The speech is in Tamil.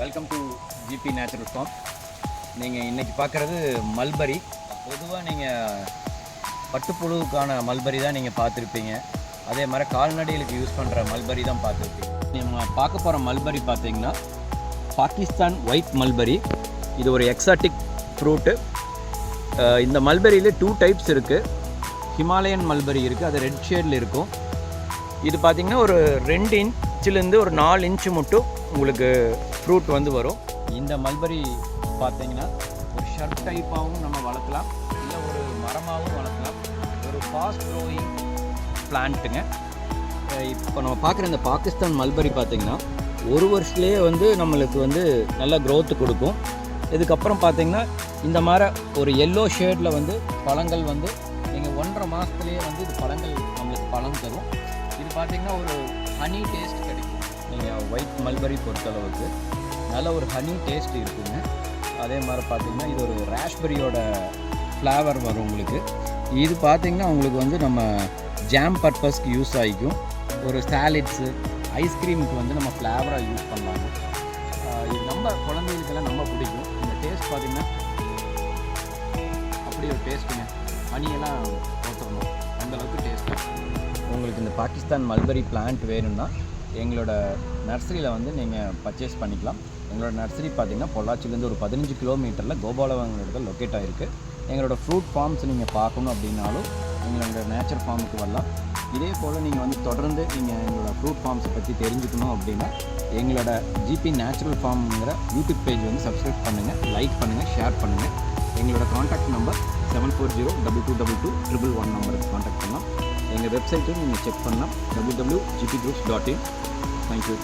Welcome to G P natural farm நீங்கள் இன்றைக்கி பார்க்குறது மல்பரி பொதுவாக நீங்கள் பட்டுப்புழுவுக்கான மல்பரி தான் நீங்கள் பார்த்துருப்பீங்க. அதே மாதிரி கால்நடைகளுக்கு யூஸ் பண்ணுற மல்பரி தான் பார்த்துருப்பீங்க. நீங்கள் பார்க்க போகிற மல்பரி பார்த்தீங்கன்னா பாகிஸ்தான் ஒயிட் மல்பரி இது ஒரு எக்ஸாட்டிக் ஃப்ரூட்டு இந்த மல்பரியில் டூ டைப்ஸ் இருக்குது ஹிமாலயன் மல்பரி இருக்குது அது ரெட் ஷேடில் இருக்கும். இது பார்த்திங்கன்னா ஒரு ரெண்டு இன்ச்சிலேருந்து ஒரு நாலு இன்ச்சு மட்டும் உங்களுக்கு ஃப்ரூட் வந்து வரும். இந்த மல்பரி பார்த்தீங்கன்னா ஒரு ஷர்ட் டைப்பாகவும் நம்ம வளர்க்கலாம். இல்லை ஒரு மரமாகவும் வளர்க்கலாம். ஒரு ஃபாஸ்ட் க்ரோயிங் பிளான்ட்டுங்க இப்போ நம்ம பார்க்குற இந்த பாகிஸ்தான் மல்பரி பார்த்திங்கன்னா ஒரு வருஷத்துலேயே வந்து நம்மளுக்கு வந்து நல்ல க்ரோத்து கொடுக்கும். இதுக்கப்புறம் பார்த்தீங்கன்னா இந்த மாதிரி ஒரு எல்லோ ஷேடில் வந்து பழங்கள் வந்து நீங்கள் ஒன்றரை மாதத்துலேயே வந்து இது பழங்கள் நம்மளுக்கு பழம் தரும். இது பார்த்தீங்கன்னா ஒரு ஹனி டேஸ்ட் கிடைக்கும். நீங்கள் ஒயிட் மல்பரி பொறுத்தளவுக்கு நல்ல ஒரு ஹனி டேஸ்ட் இருக்குங்க. அதே மாதிரி பார்த்தீங்கன்னா இது ஒரு ராஷ்பெரியோட ஃப்ளேவர் வரும் உங்களுக்கு. இது பார்த்தீங்கன்னா உங்களுக்கு வந்து நம்ம ஜாம் பர்பஸ்க்கு யூஸ் ஆகிக்கும். ஒரு சாலிட்ஸு ஐஸ்கிரீமுக்கு வந்து நம்ம ஃப்ளேவராக யூஸ் பண்ணலாங்க இது நம்ம குழந்தைகளுக்கெல்லாம் ரொம்ப பிடிக்கும். இந்த டேஸ்ட் பார்த்திங்கன்னா அப்படி ஒரு டேஸ்ட்டுங்க ஹனியெல்லாம் போட்டுடணும் அந்தளவுக்கு டேஸ்ட்டாக உங்களுக்கு இந்த பாகிஸ்தான் மல்பரி பிளான்ட் வேணும்னா எங்களோட நர்சரியில் வந்து நீங்கள் பர்ச்சேஸ் பண்ணிக்கலாம். எங்களோட நர்சரி பார்த்தீங்கன்னா பொள்ளாச்சிலேருந்து ஒரு பதினஞ்சு கிலோமீட்டரில் கோபாலவங்களோட லொக்கேட் ஆகிருக்கு எங்களோட ஃப்ரூட் ஃபார்ம்ஸ் நீங்கள் பார்க்கணும் அப்படின்னாலும் எங்களோட நேச்சர் ஃபார்முக்கு வரலாம். இதே போல் நீங்கள் வந்து தொடர்ந்து நீங்கள் எங்களோட ஃப்ரூட் ஃபார்ம்ஸை பற்றி தெரிஞ்சுக்கணும் அப்படின்னா எங்களோட ஜிபி நேச்சுரல் ஃபார்ம்ங்கிற யூடியூப் பேஜ் வந்து சப்ஸ்கிரைப் பண்ணுங்கள் லைக் பண்ணுங்கள் ஷேர் பண்ணுங்கள் எங்களோட contact number seven four zero double two double two triple one நம்பருக்கு காண்டாக்ட் பண்ணலாம். எங்கள் வெப்சைட்டும் நீங்கள் செக் பண்ணலாம். W W G P groups dot in thank you